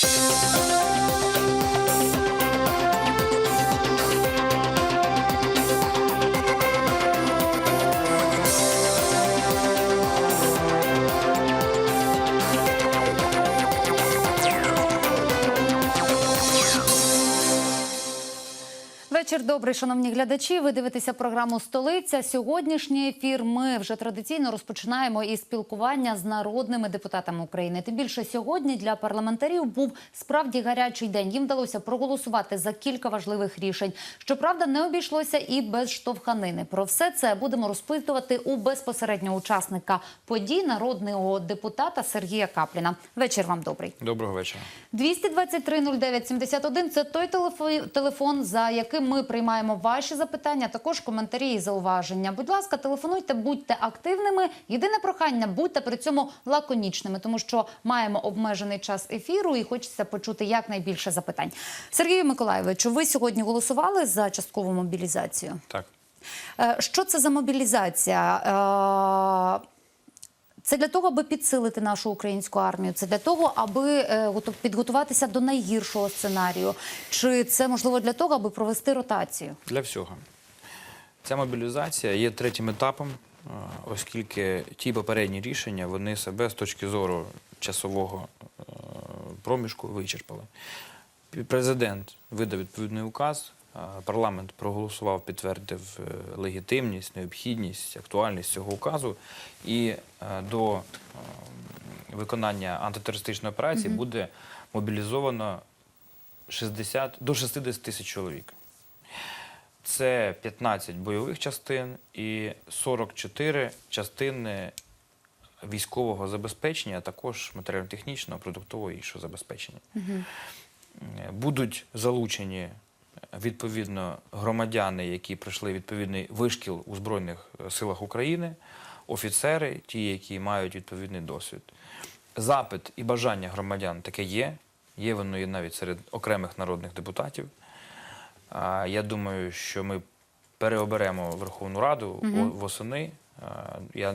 Música Вечір добрий, шановні глядачі. Ви дивитеся програму Столиця. Сьогоднішній ефір ми вже традиційно розпочинаємо із спілкування з народними депутатами України. Тим більше сьогодні для парламентарів був справді гарячий день. Їм вдалося проголосувати за кілька важливих рішень. Щоправда, не обійшлося і без штовханини. Про все це будемо розпитувати у безпосереднього учасника подій народного депутата Сергія Капліна. Вечір вам добрий. Доброго вечора. 223 09 71 – це той телефо- телефон, за яким ми приймаємо ваші запитання, також коментарі і зауваження. Будь ласка, телефонуйте, будьте активними. Єдине прохання, будьте при цьому лаконічними, тому що маємо обмежений час ефіру і хочеться почути якнайбільше запитань. Сергію Миколаєвичу, ви сьогодні голосували за часткову мобілізацію? Так. Е, Що це за мобілізація? Це для того, аби підсилити нашу українську армію. Це для того, аби е, підготуватися до найгіршого сценарію. Чи це можливо для того, аби провести ротацію? Для всього. Ця мобілізація є третім етапом, е, оскільки ті попередні рішення вони себе з точки зору часового е, проміжку вичерпали. Президент видав відповідний указ, парламент проголосував, підтвердив е, легітимність, необхідність, актуальність цього указу, і е, до е, виконання антитерористичної операції буде мобілізовано 60, до 60 тисяч чоловік. Це 15 бойових частин і 44 частини військового забезпечення, а також матеріально-технічного, продуктового і іншого забезпечення. Е, Будуть залучені відповідно громадяни, які пройшли відповідний вишкіл у Збройних е, силах України, офіцери, ті, які мають відповідний досвід. Запит і бажання громадян таке є. Є воно і навіть серед окремих народних депутатів. Я думаю, що ми переоберемо Верховну Раду о- восени. Я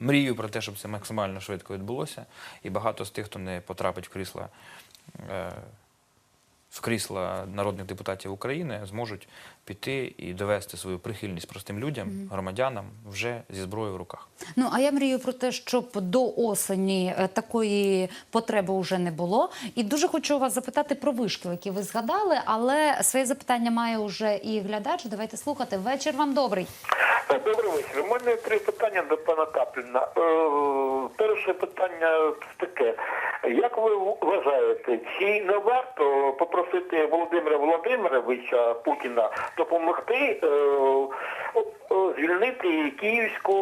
мрію про те, щоб це максимально швидко відбулося. І багато з тих, хто не потрапить в крісла, в крісла народних депутатів України, зможуть піти і довести свою прихильність простим людям, громадянам вже зі зброєю в руках. Ну а я мрію про те, щоб до осені е, такої потреби вже не було. І дуже хочу вас запитати про вишкіл, які ви згадали, але своє запитання має вже і глядач. Давайте слухати. Вечір вам добрий. Е, Добрий вечір. У мене три питання до пана Капліна. Е, перше питання таке. Як ви вважаєте, чи не варто попросити Володимира Володимировича Путіна допомогти е, е, звільнити Київську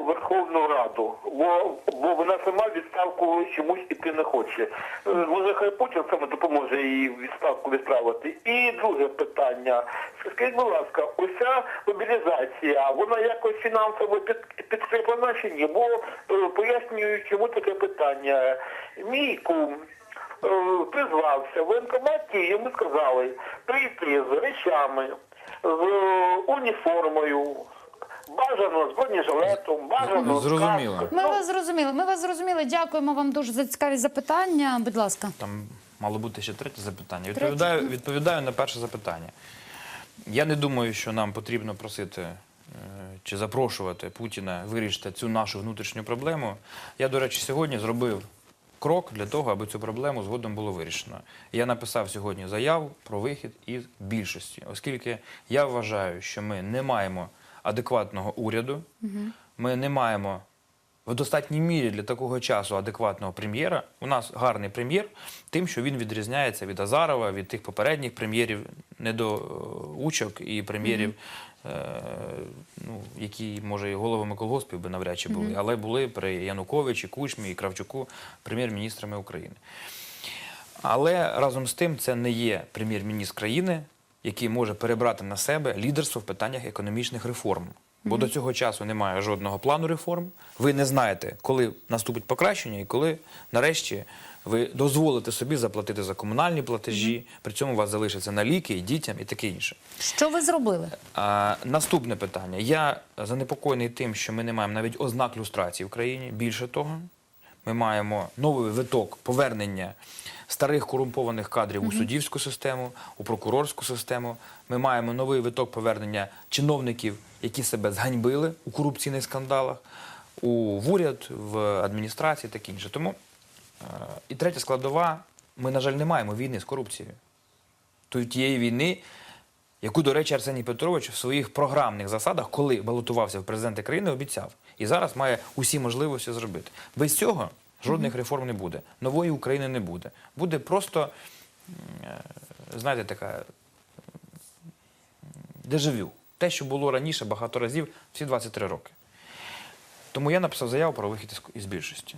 Верховну Раду? Бо, бо вона сама відставку чомусь іти не хоче. Може, хай Путін саме допоможе їй відставку відправити. І друге питання. Скажіть, будь ласка, оця мобілізація, вона якось фінансово під, підкріплена чи ні? Бо е, пояснюю, чому таке питання. Мій кум призвався в воєнкоматі, йому сказали прийти з речами, з уніформою, бажано з бронежилетом, бажано Зрозуміло. каскою. Ми Ну, вас зрозуміли. Ми вас зрозуміли. Дякуємо вам дуже за цікаві запитання. Будь ласка. Там мало бути ще третє запитання. Відповідаю, відповідаю на перше запитання. Я не думаю, що нам потрібно просити е, чи запрошувати Путіна вирішити цю нашу внутрішню проблему. Я, до речі, сьогодні зробив крок для того, аби цю проблему згодом було вирішено. Я написав сьогодні заяву про вихід із більшості, оскільки я вважаю, що ми не маємо адекватного уряду, ми не маємо в достатній мірі для такого часу адекватного прем'єра. У нас гарний прем'єр, тим, що він відрізняється від Азарова, від тих попередніх прем'єрів, недоучок і прем'єрів, е, ну, які, може, і головами колгоспів би навряд чи були, але були при Януковичі, Кучмі і Кравчуку прем'єр-міністрами України. Але разом з тим це не є прем'єр-міністр країни, який може перебрати на себе лідерство в питаннях економічних реформ. Бо до цього часу немає жодного плану реформ. Ви не знаєте, коли наступить покращення і коли нарешті ви дозволите собі заплатити за комунальні платежі, при цьому у вас залишиться на ліки і дітям і таке інше. Що ви зробили? А, наступне питання. Я занепокоєний тим, що ми не маємо навіть ознак люстрації в країні. Більше того, Ми маємо новий виток повернення старих корумпованих кадрів у суддівську систему, у прокурорську систему. Ми маємо новий виток повернення чиновників, які себе зганьбили у корупційних скандалах, у в уряд, в адміністрації таке інше. Тому і третя складова: ми, на жаль, не маємо війни з корупцією. Тої- тієї війни, яку, до речі, Арсеній Петрович в своїх програмних засадах, коли балотувався в президенти країни, обіцяв. І зараз має усі можливості зробити. Без цього жодних реформ не буде. Нової України не буде. Буде просто, е, знаєте, така дежавю. Те, що було раніше багато разів, всі 23 роки. Тому я написав заяву про вихід із більшості.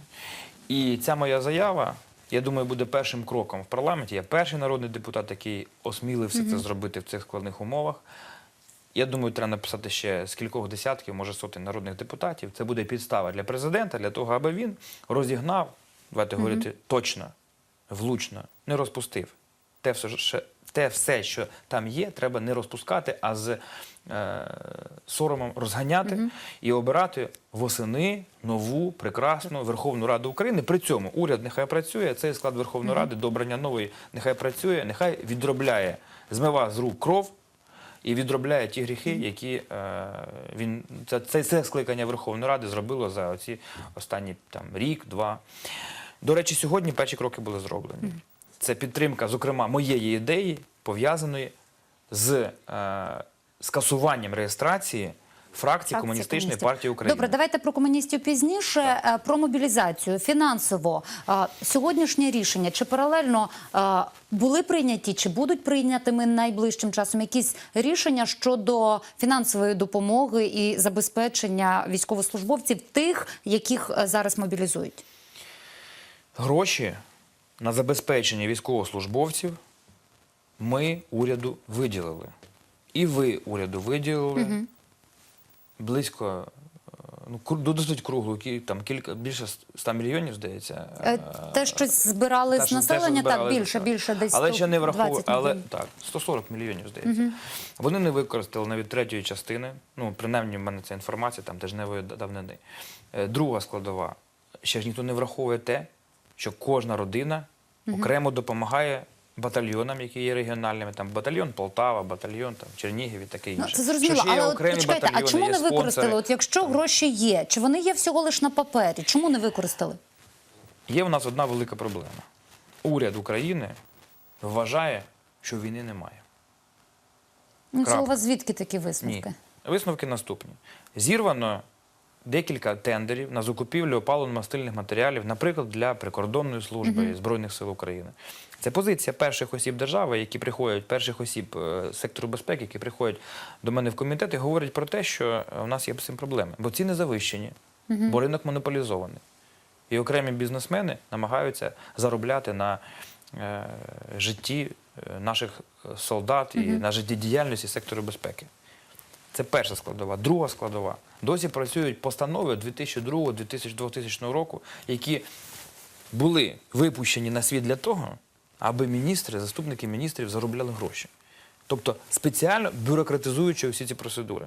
І ця моя заява, я думаю, буде першим кроком в парламенті. Я перший народний депутат, який осмілився це зробити в цих складних умовах. Я думаю, треба написати ще з кількох десятків, може сотень народних депутатів. Це буде підстава для президента, для того, аби він розігнав, давайте говорити точно, влучно, не розпустив. Те все, те все, що там є, треба не розпускати, а з е, соромом розганяти і обирати восени нову прекрасну Верховну Раду України. При цьому уряд нехай працює, цей склад Верховної Ради до обрання нової нехай працює, нехай відробляє, змива з рук кров і відробляє ті гріхи, які е, він це, скликання Верховної Ради зробило за оці останні там рік, два. До речі, сьогодні перші кроки були зроблені. Це підтримка, зокрема, моєї ідеї, пов'язаної з е, скасуванням реєстрації фракції Комуністичної партії України. Добре, давайте про комуністів пізніше. Е, Про мобілізацію фінансово. Е, Сьогоднішнє рішення чи паралельно е, були прийняті, чи будуть прийнятими найближчим часом якісь рішення щодо фінансової допомоги і забезпечення військовослужбовців тих, яких зараз мобілізують? Гроші на забезпечення військовослужбовців ми уряду виділили. І ви уряду виділили близько е, ну, кру- досить круглу, там кілька більше 100 мільйонів, здається. Е, Те, що збирали Та, з те, населення, так більше, більше десь Але ще не 120 враховують, але так, 140 мільйонів, здається. Вони не використали навіть третьої частини. Ну, принаймні, в мене ця інформація там тижневої да- давнини. Е, Друга складова. Ще ж ніхто не враховує те, що кожна родина окремо допомагає батальйонам, які є регіональними. Там батальйон Полтава, батальйон там Чернігів і таке Ну, інше. це зрозуміло, є але окремі почекайте, а чому не використали? спонсори. От якщо гроші є, чи вони є всього лише на папері? Чому не використали? Є в нас одна велика проблема. Уряд України вважає, що війни немає. Ну, це у вас звідки такі Ні. висновки? Висновки наступні. Зірвано декілька тендерів на закупівлю опалено-мастильних матеріалів, наприклад, для прикордонної служби Збройних сил України. Це позиція перших осіб держави, які приходять, перших осіб е, сектору безпеки, які приходять до мене в комітет і говорять про те, що е, у нас є з цим проблеми. Бо ціни завищені, бо ринок монополізований. І окремі бізнесмени намагаються заробляти на е, житті е, наших солдат і на життєдіяльності сектору безпеки. Це перша складова. Друга складова. Досі працюють постанови 2002-2000 року, які були випущені на світ для того, аби міністри, заступники міністрів заробляли гроші. Тобто спеціально бюрократизуючи всі ці процедури.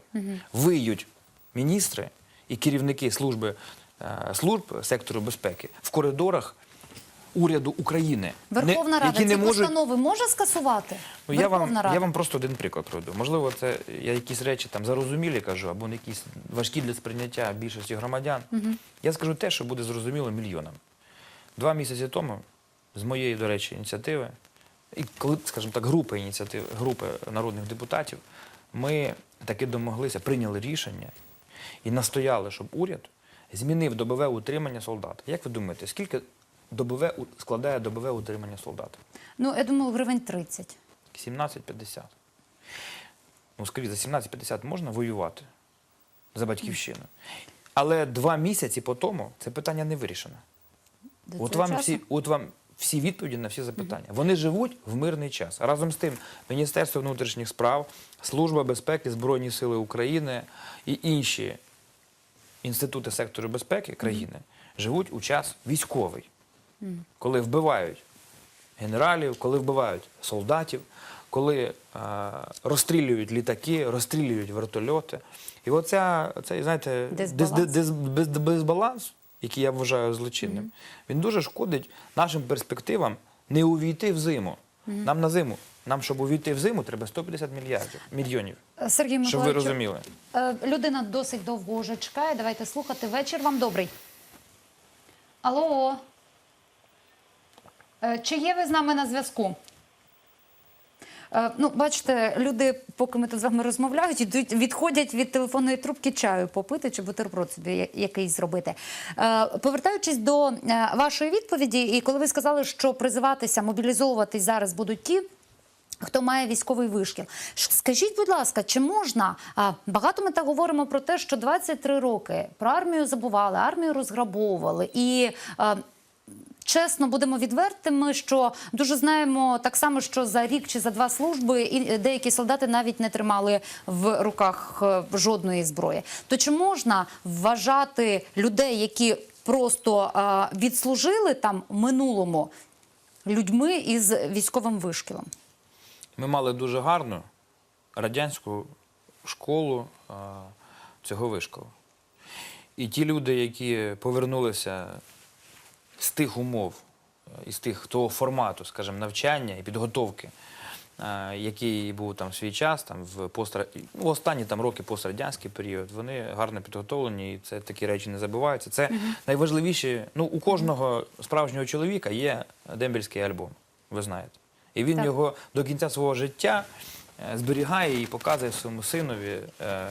Виють міністри і керівники служби, е, служб сектору безпеки в коридорах уряду України. Верховна не- Рада які ці не можуть постанови може скасувати? Ну, я Верховна вам, Рада. я вам просто один приклад приведу. Можливо, це я якісь речі там зарозумілі кажу, або якісь важкі для сприйняття більшості громадян. Я скажу те, що буде зрозуміло мільйонам. Два місяці тому, з моєї, до речі, ініціативи, і коли, скажімо так, групи ініціатив, групи народних депутатів, ми таки домоглися, прийняли рішення і настояли, щоб уряд змінив добове утримання солдата. Як ви думаєте, скільки добове складає добове утримання солдата? Ну, я думаю, гривень 30. 17,50. Ну, скажіть, за 17,50 можна воювати за батьківщину. Але два місяці по тому це питання не вирішено. До От вам, часу? всі, от вам всі відповіді на всі запитання. Вони живуть в мирний час. Разом з тим, Міністерство внутрішніх справ, Служба безпеки, Збройні Сили України і інші інститути сектору безпеки країни живуть у час військовий, коли вбивають генералів, коли вбивають солдатів, коли е, розстрілюють літаки, розстрілюють вертольоти. І оця, цей, знаєте, Дисбаланс. дис- дис- безбаланс який я вважаю злочинним, він дуже шкодить нашим перспективам не увійти в зиму. Нам на зиму. Нам, щоб увійти в зиму, треба 150 мільярдів мільйонів. Сергій Щоб ви розуміли. е, людина досить довго вже чекає. Давайте слухати. Вечір вам добрий. Алло. Е, Чи є ви з нами на зв'язку? Е, Ну, бачите, люди, поки ми тут з вами розмовляють, йдуть, відходять від телефонної трубки чаю попити чи бутерброд собі якийсь зробити. Е, Повертаючись до вашої відповіді, і коли ви сказали, що призиватися, мобілізовуватись зараз будуть ті, Хто має військовий вишкіл? Скажіть, будь ласка, чи можна? Багато ми так говоримо про те, що 23 роки про армію забували, армію розграбовували і. Чесно, будемо відвертими, що дуже знаємо так само, що за рік чи за два служби і деякі солдати навіть не тримали в руках е, жодної зброї. То чи можна вважати людей, які просто а, відслужили там минулому людьми із військовим вишкілом? Ми мали дуже гарну радянську школу а, цього вишколу. І ті люди, які повернулися з тих умов, е, із тих того формату, скажімо, навчання і підготовки, е, який був там в свій час, там в постра... ну, останні там роки пострадянський період, вони гарно підготовлені, і це такі речі не забуваються. Це найважливіше. Ну, у кожного справжнього чоловіка є дембельський альбом, ви знаєте. І він Так. його до кінця свого життя зберігає і показує своєму синові, е,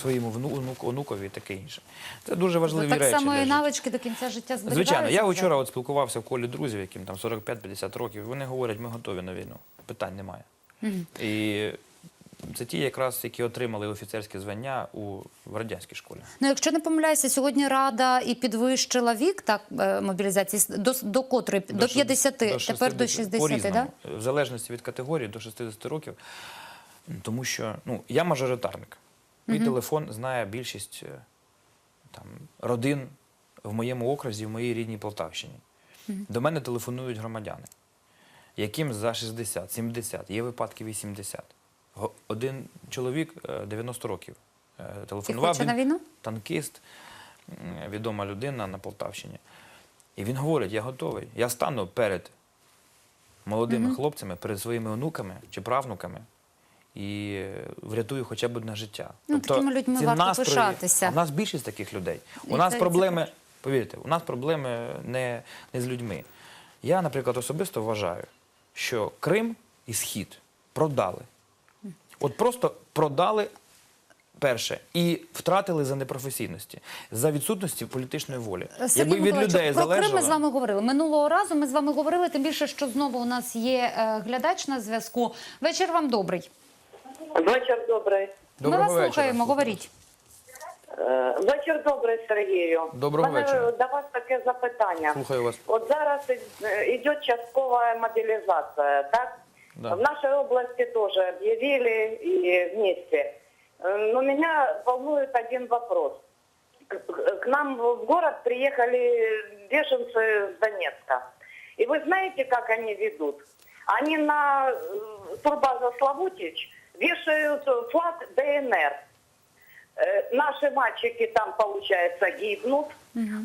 своєму вну- онукові і таке інше. Це дуже важливі так речі. само і навички до кінця життя зберігаються. Звичайно, я вчора от спілкувався в колі друзів, яким там 45-50 років. Вони говорять, ми готові на війну. Питань немає. І це ті, якраз, які отримали офіцерське звання у в радянській школі. Ну, якщо не помиляюся, сьогодні рада і підвищила вік так е, мобілізації до, до котрої до, ши- 50, тепер до 60, по-різному. да? В залежності від категорії до 60 років. Тому що ну, я мажоритарник. Мій телефон знає більшість е, там, родин в моєму окрузі, в моїй рідній Полтавщині. До мене телефонують громадяни, яким за 60, 70, є випадки 80. Один чоловік е, 90 років е, телефонував. хоче на війну? Танкіст, відома людина на Полтавщині. І він говорить: я готовий. Я стану перед молодими хлопцями, перед своїми онуками чи правнуками і врятую хоча б одне життя. Ну, такими людьми ці варто настрої- пишатися. А в нас більшість таких людей. І У нас це- проблеми, повірте, у нас проблеми не, не з людьми. Я, наприклад, особисто вважаю, що Крим і Схід продали. От просто продали перше і втратили за непрофесійності, за відсутності політичної волі. Сергій Якби від людей про Крим ми з вами говорили. Минулого разу ми з вами говорили, тим більше, що знову у нас є е, глядач на зв'язку. Вечір вам добрий. Вечір добрий. Доброго ми вас вечора. слухаємо, говоріть. Е, Вечір добрий, Сергію. Доброго У мене вечора. до вас таке запитання. Слухаю вас. От зараз е, йде часткова мобілізація, так? Да. В нашей области тоже объявили и вместе. Э, Но меня волнует один вопрос. К к нам в город приехали беженцы с Донецка. И вы знаете, как они ведут? Они на э, турбаза Славутич вешают флаг ДНР. Э, Наши мальчики там, получается, гибнут,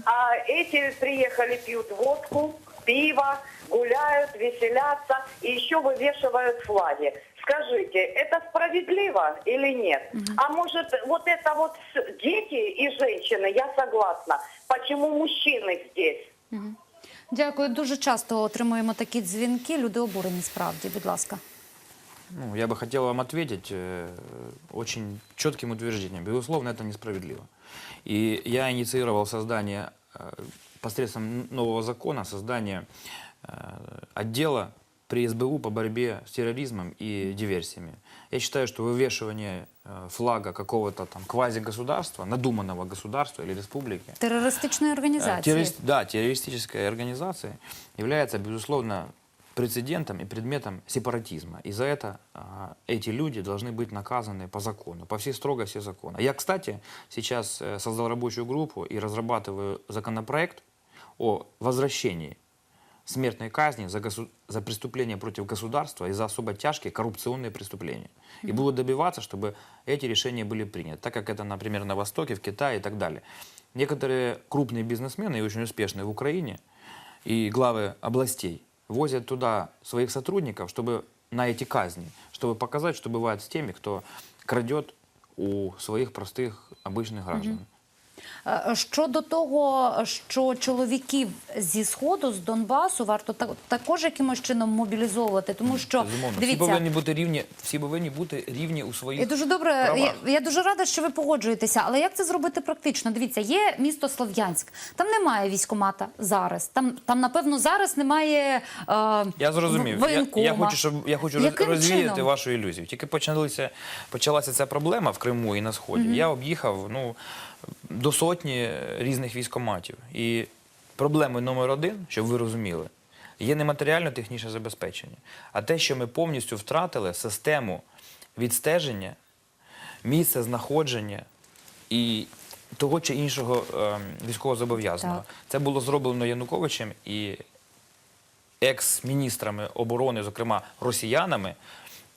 а эти приехали, пьют водку, пиво, гуляют, веселятся и еще вывешивают флаги. Скажите, это справедливо или нет? А может, вот это вот с- дети и женщины, я согласна. Почему мужчины здесь? Дякую. Дуже часто отримуємо такі дзвінки. Люди обурені справді. Будь ласка. Ну, я бы хотел вам ответить э, очень четким утверждением. Безусловно, это несправедливо. И я инициировал создание э, посредством нового закона, создание э, отдела при СБУ по борьбе с терроризмом и диверсиями. Я считаю, что вывешивание э, флага какого-то там квазигосударства, надуманного государства или республики, Терористичної Э, організації. террорист- да, террористическая организация является, безусловно, прецедентом и предметом сепаратизма. И за это а, эти люди должны быть наказаны по закону, по всей строгости закона. Я, кстати, сейчас э, создал рабочую группу и разрабатываю законопроект о возвращении смертной казни за, госу- за преступления против государства и за особо тяжкие коррупционные преступления. И буду добиваться, чтобы эти решения были приняты, так как это, например, на Востоке, в Китае и так далее. некоторые крупные бизнесмены и очень успешные в Украине и главы областей возят туда своих сотрудников, чтобы на эти казни, чтобы показать, что бывает с теми, кто крадет у своих простых обычных граждан. Е, Щодо того, що чоловіків зі сходу, з Донбасу, варто та- також якимось чином мобілізовувати, тому що Безумовно, всі дивіться. повинні бути рівні, всі повинні бути рівні у своїх Я дуже добре. правах. Я, я дуже рада, що ви погоджуєтеся. Але як це зробити практично? Дивіться, є місто Слов'янськ. Там немає військомата зараз. Там, там напевно, зараз немає. Е, Я зрозумів. Я, воєнкома. я хочу, щоб я хочу Яким розвіяти чином? вашу ілюзію. Тільки почалися, почалася ця проблема в Криму і на сході. Я об'їхав ну до сотні різних військоматів. І проблемою номер один, щоб ви розуміли, є не матеріально-технічне забезпечення, а те, що ми повністю втратили систему відстеження, місце знаходження і того чи іншого ем, військовозобов'язаного. Це було зроблено Януковичем і екс-міністрами оборони, зокрема росіянами,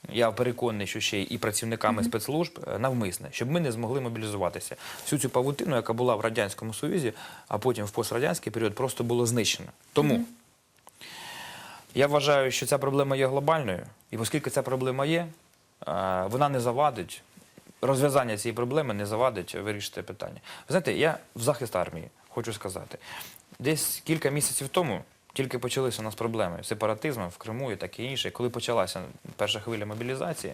я переконаний, що ще і працівниками спецслужб е, навмисне, щоб ми не змогли мобілізуватися. Всю цю павутину, яка була в Радянському Союзі, а потім в пострадянський період, просто було знищено. Тому я вважаю, що ця проблема є глобальною, і оскільки ця проблема є, е, вона не завадить. Розв'язання цієї проблеми не завадить вирішити питання. Ви знаєте, я в захист армії хочу сказати. Десь кілька місяців тому тільки почалися у нас проблеми з сепаратизмом в Криму і таке інше. Коли почалася перша хвиля мобілізації,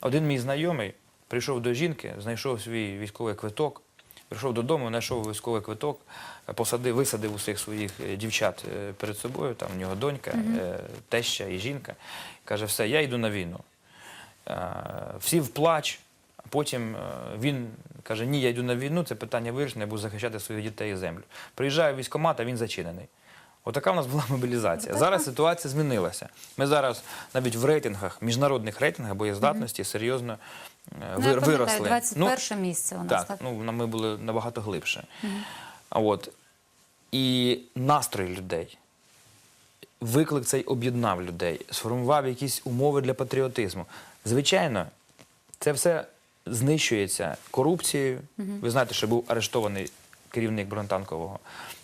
один мій знайомий прийшов до жінки, знайшов свій військовий квиток, прийшов додому, знайшов військовий квиток, посадив, висадив усіх своїх е, дівчат е, перед собою, там у нього донька, е, теща і жінка. Каже, все, я йду на війну. Всі в плач. А Потім він каже: Ні, я йду на війну, це питання вирішено, я буду захищати своїх дітей і землю. Приїжджає в військкомат, а він зачинений. Отака в нас була мобілізація. Зараз ситуація змінилася. Ми зараз навіть в рейтингах, міжнародних рейтингах боєздатності серйозно е, ну, ви- виросли. 21 місце у нас. Так, Так, ну ми були набагато глибше. А от і настрой людей. Виклик цей об'єднав людей, сформував якісь умови для патріотизму. Звичайно, це все знищується корупцією. Ви знаєте, що був арештований керівник бронетанкового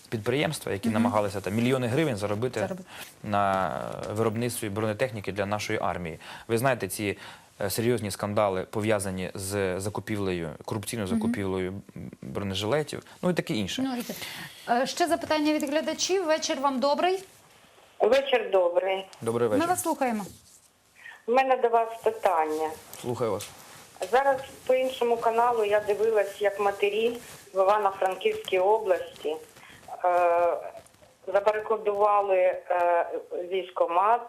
підприємства, які намагалися там мільйони гривень заробити Заробити. на виробництві бронетехніки для нашої армії. Ви знаєте, ці е, серйозні скандали пов'язані з закупівлею, корупційною закупівлею бронежилетів, ну і таке інше. Ну, е, ще запитання від глядачів. Вечір вам добрий. Вечір добрий. Добрий Ми вечір. вас слухаємо. У мене до вас питання. Слухаю вас. Зараз по іншому каналу я дивилась, як матері в Івано-Франківській області е, забарикадували е, військомат,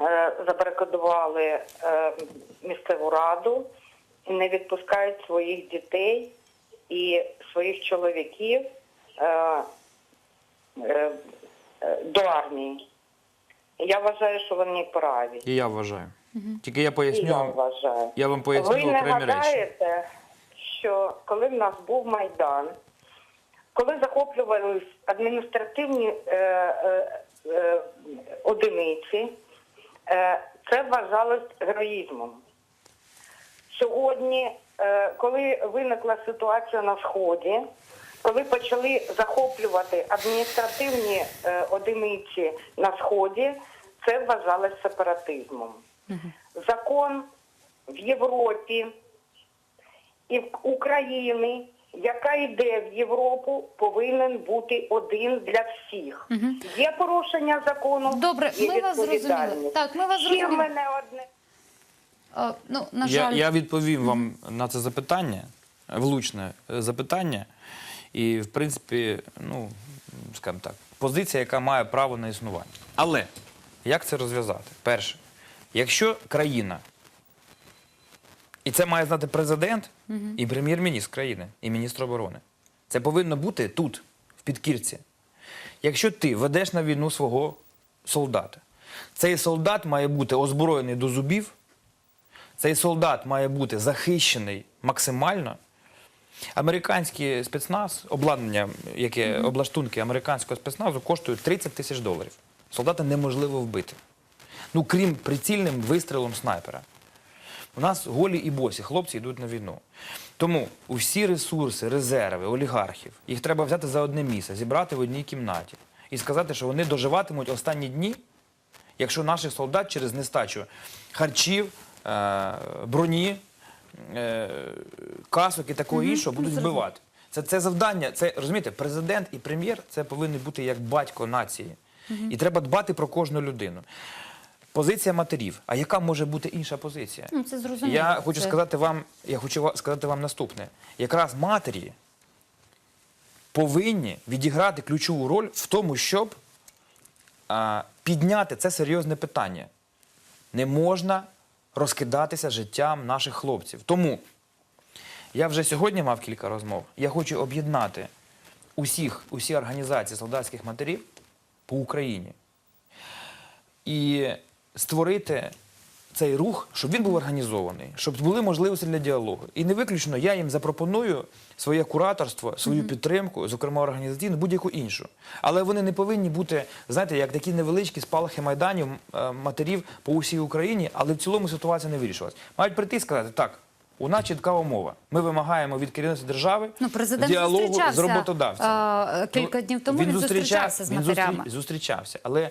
е, забарикадували е, місцеву раду і не відпускають своїх дітей і своїх чоловіків е, е, е, до армії. Я вважаю, що вони праві. І я вважаю. Тільки я поясню я вважаю. я вам поясню Ви не окремі речі. гадаєте, що коли в нас був Майдан, коли захоплювались адміністративні е, е, е, одиниці, е, це вважалось героїзмом. Сьогодні, е, коли виникла ситуація на Сході, коли почали захоплювати адміністративні е, одиниці на Сході, це вважалось сепаратизмом. Закон в Європі і в України, яка йде в Європу, повинен бути один для всіх. Є порушення закону, Добре, є ми вас зрозуміли. Так, ми вас Ще зрозуміли. в мене одне. Ну, на Я, жаль, я відповім вам на це запитання, влучне е, запитання. І, в принципі, ну, скажімо так, позиція, яка має право на існування. Але як це розв'язати? Перше, якщо країна, і це має знати президент і прем'єр-міністр країни, і міністр оборони, це повинно бути тут, в підкірці. Якщо ти ведеш на війну свого солдата, цей солдат має бути озброєний до зубів, цей солдат має бути захищений максимально. Американський спецназ, обладнання, яке облаштунки американського спецназу коштують 30 тисяч доларів. Солдата неможливо вбити. Ну, крім прицільним вистрілом снайпера. У нас голі і босі, хлопці йдуть на війну. Тому усі ресурси, резерви, олігархів, їх треба взяти за одне місце, зібрати в одній кімнаті і сказати, що вони доживатимуть останні дні, якщо наших солдат через нестачу харчів, е, броні, е, касок і такого іншого будуть вбивати. Це, це завдання. Це розумієте, президент і прем'єр це повинні бути як батько нації. І треба дбати про кожну людину. Позиція матерів. А яка може бути інша позиція? Ну, це зрозуміло. Я хочу Це- сказати вам, я хочу сказати вам наступне. Якраз матері повинні відіграти ключову роль в тому, щоб а, підняти це серйозне питання. Не можна розкидатися життям наших хлопців. Тому я вже сьогодні мав кілька розмов. Я хочу об'єднати усіх, усі організації солдатських матерів по Україні і створити цей рух, щоб він був організований, щоб були можливості для діалогу. І не виключно я їм запропоную своє кураторство, свою підтримку, зокрема організаційну, будь-яку іншу. Але вони не повинні бути, знаєте, як такі невеличкі спалахи майданів е, матерів по усій Україні, але в цілому ситуація не вирішилась. Мають прийти і сказати, так. У нас чітка умова. Ми вимагаємо від керівництва держави Ну, президент діалогу з роботодавцем. а, кілька Ну, днів тому він зустрічався з він матерями. зустрі- зустрічався, але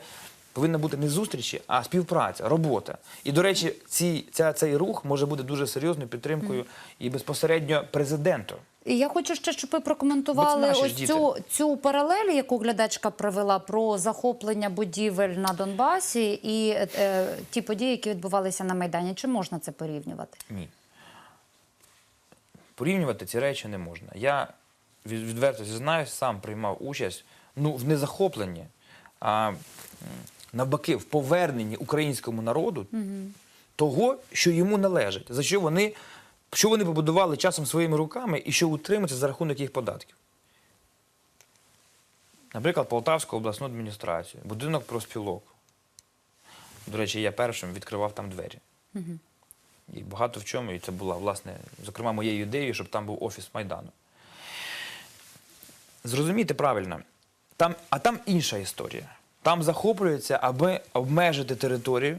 повинна бути не зустрічі, а співпраця, робота. І, до речі, ці, ця, цей рух може бути дуже серйозною підтримкою і безпосередньо президенту. І я хочу ще, щоб ви прокоментували наші ось цю, цю паралель, яку глядачка провела про захоплення будівель на Донбасі і е, ті події, які відбувалися на Майдані. Чи можна це порівнювати? Ні. Порівнювати ці речі не можна. Я від- відверто зізнаюсь, сам приймав участь ну, в незахопленні, а навпаки, в поверненні українському народу того, що йому належить, за що вони, що вони побудували часом своїми руками і що утримується за рахунок їх податків. Наприклад, Полтавську обласну адміністрацію, будинок профспілок. До речі, я першим відкривав там двері. І багато в чому, і це була, власне, зокрема, моєю ідеєю, щоб там був офіс Майдану. Зрозумійте правильно, там, а там інша історія. Там захоплюється, аби обмежити територію.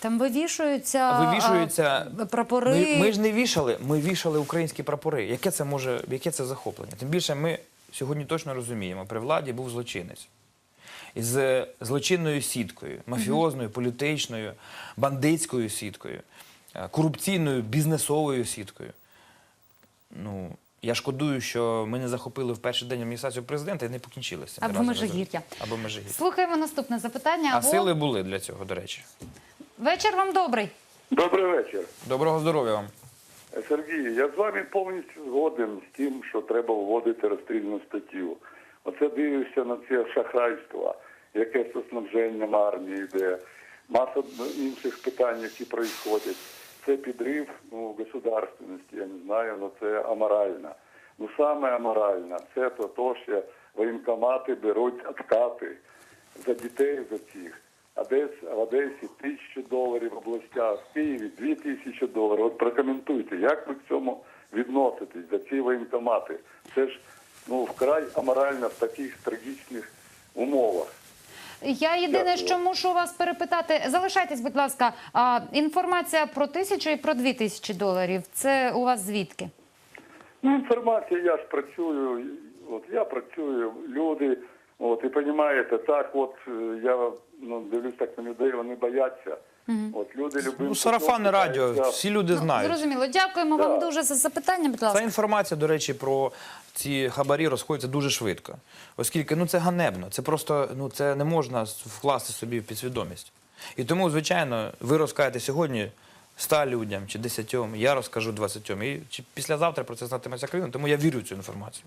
Там вивішуються, Вивішуються а, прапори. Ми, ми ж не вішали, ми вішали українські прапори. Яке це може, яке це захоплення? Тим більше ми сьогодні точно розуміємо, при владі був злочинець. Із е, злочинною сіткою, мафіозною, політичною, бандитською сіткою, е, корупційною, бізнесовою сіткою. Ну, я шкодую, що ми не захопили в перший день адміністрацію президента і не покінчилися. Або Межигір'я. Або Межигір'я. Слухаємо наступне запитання. А Або... сили були для цього, до речі. Вечір вам добрий. Добрий вечір. Доброго здоров'я вам. Сергій, я з вами повністю згоден з тим, що треба вводити розстрільну статтю. Оце дивишся на це шахрайство, яке з снабженням армії йде, маса інших питань, які происходять. Це підрив ну, государственності, я не знаю, але це аморально. Ну саме аморально це то, то що воєнкомати беруть откати за дітей за цих. Одес, в Одесі тисячу доларів областях, в Києві дві тисячі доларів. От прокоментуйте, як ви к цьому відноситесь за ці воєнкомати? Це ж ну вкрай аморально в таких трагічних умовах. Я єдине, що мушу вас перепитати. Залишайтесь, будь ласка. А, інформація про тисячу і про дві тисячі доларів. Це у вас звідки? Ну, інформація, я ж працюю, от я працюю, люди, от і розумієте, так, от е, я ну, дивлюсь так на людей, вони бояться. От люди Ну, сарафанне радіо, всі люди знають. Ну, Зрозуміло. Дякуємо вам дуже за запитання. Будь ласка. інформація, до речі, про ці хабарі розходиться дуже швидко. Оскільки ну, це ганебно, це просто ну, це не можна вкласти собі в підсвідомість. І тому, звичайно, ви розкажете сьогодні 100 людям чи 10, я розкажу 20. І чи післязавтра про це знатиме вся країна, тому я вірю в цю інформацію.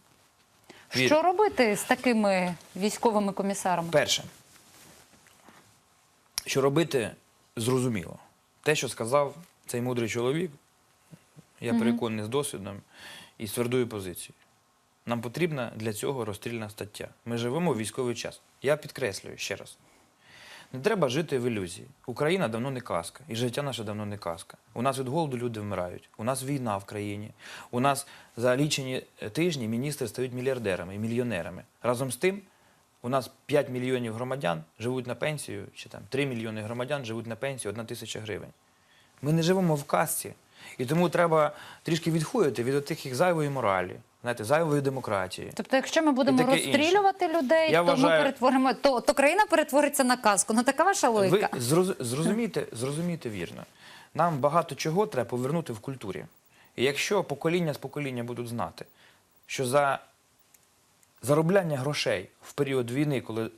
Вірю. Що робити з такими військовими комісарами? Перше, що робити, зрозуміло. Те, що сказав цей мудрий чоловік, я переконаний з досвідом і з твердою позицією. Нам потрібна для цього розстрільна стаття. Ми живемо в військовий час. Я підкреслюю ще раз. Не треба жити в ілюзії. Україна давно не казка, і життя наше давно не казка. У нас від голоду люди вмирають. У нас війна в країні. У нас за лічені тижні міністри стають мільярдерами і мільйонерами. Разом з тим, у нас 5 мільйонів громадян живуть на пенсію, чи там 3 мільйони громадян живуть на пенсію 1 тисяча гривень. Ми не живемо в казці. І тому треба трішки відходити від тих зайвої моралі, знаєте, зайвої демократії. Тобто, якщо ми будемо таке інше. розстрілювати людей, Я то ми перетворимо то, то країна перетвориться на казку. Ну така ваша логіка. Ви зроз- зрозумійте, зрозумійте вірно. Нам багато чого треба повернути в культурі. І якщо покоління з покоління будуть знати, що за заробляння грошей в період війни, коли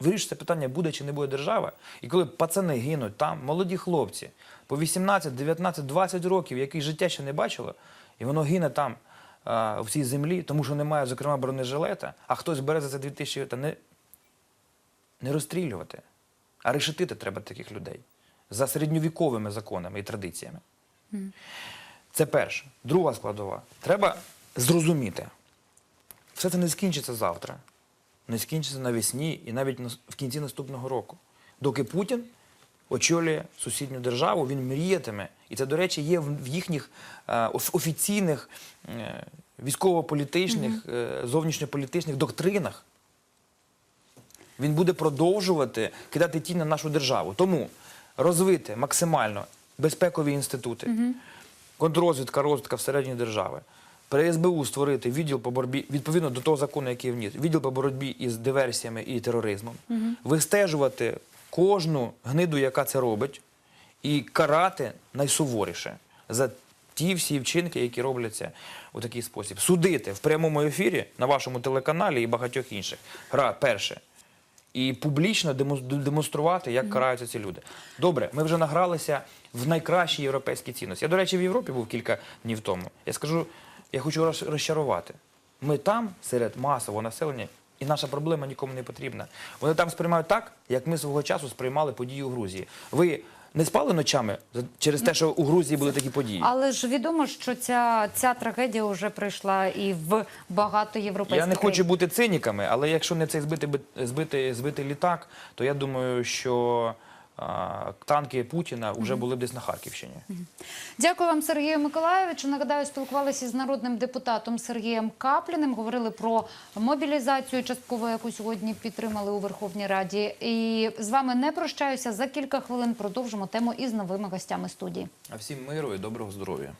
вирішиться питання, буде чи не буде держава, і коли пацани гинуть там, молоді хлопці, по 18, 19, 20 років, які життя ще не бачило, і воно гине там, в цій землі, тому що немає, зокрема, бронежилета, а хтось бере за це 2000 та не, не розстрілювати, а решетити треба таких людей за середньовіковими законами і традиціями. Це перше. Друга складова. Треба зрозуміти, все це не скінчиться завтра, не скінчиться навесні і навіть в кінці наступного року. Доки Путін очолює сусідню державу, він мріятиме. І це, до речі, є в їхніх е, офіційних е, військово-політичних, е, зовнішньополітичних доктринах. Він буде продовжувати кидати тінь на нашу державу. Тому розвити максимально безпекові інститути, контррозвідка, розвідка всередині держави. При СБУ створити відділ по боротьбі відповідно до того закону, який вніс, відділ по боротьбі із диверсіями і тероризмом, вистежувати кожну гниду, яка це робить, і карати найсуворіше за ті всі вчинки, які робляться у такий спосіб. Судити в прямому ефірі на вашому телеканалі і багатьох інших. Гра перше. І публічно демон- демонструвати, як караються ці люди. Добре, ми вже награлися в найкращі європейські цінності. Я, до речі, в Європі був кілька днів тому. Я скажу, я хочу роз- розчарувати. Ми там, серед масового населення, і наша проблема нікому не потрібна. Вони там сприймають так, як ми свого часу сприймали події у Грузії. Ви не спали ночами через те, що у Грузії були такі події? Але ж відомо, що ця, ця трагедія вже прийшла і в багато європейських Я не хочу країн. бути циніками, але якщо не цей збитий, збити збитий, збитий літак, то я думаю, що танки Путіна вже були б десь на Харківщині. Дякую вам, Сергію Миколаєвичу. Нагадаю, спілкувалися із народним депутатом Сергієм Капліним. Говорили про мобілізацію частково, яку сьогодні підтримали у Верховній Раді. І з вами не прощаюся. За кілька хвилин продовжимо тему із новими гостями студії. А всім миру і доброго здоров'я.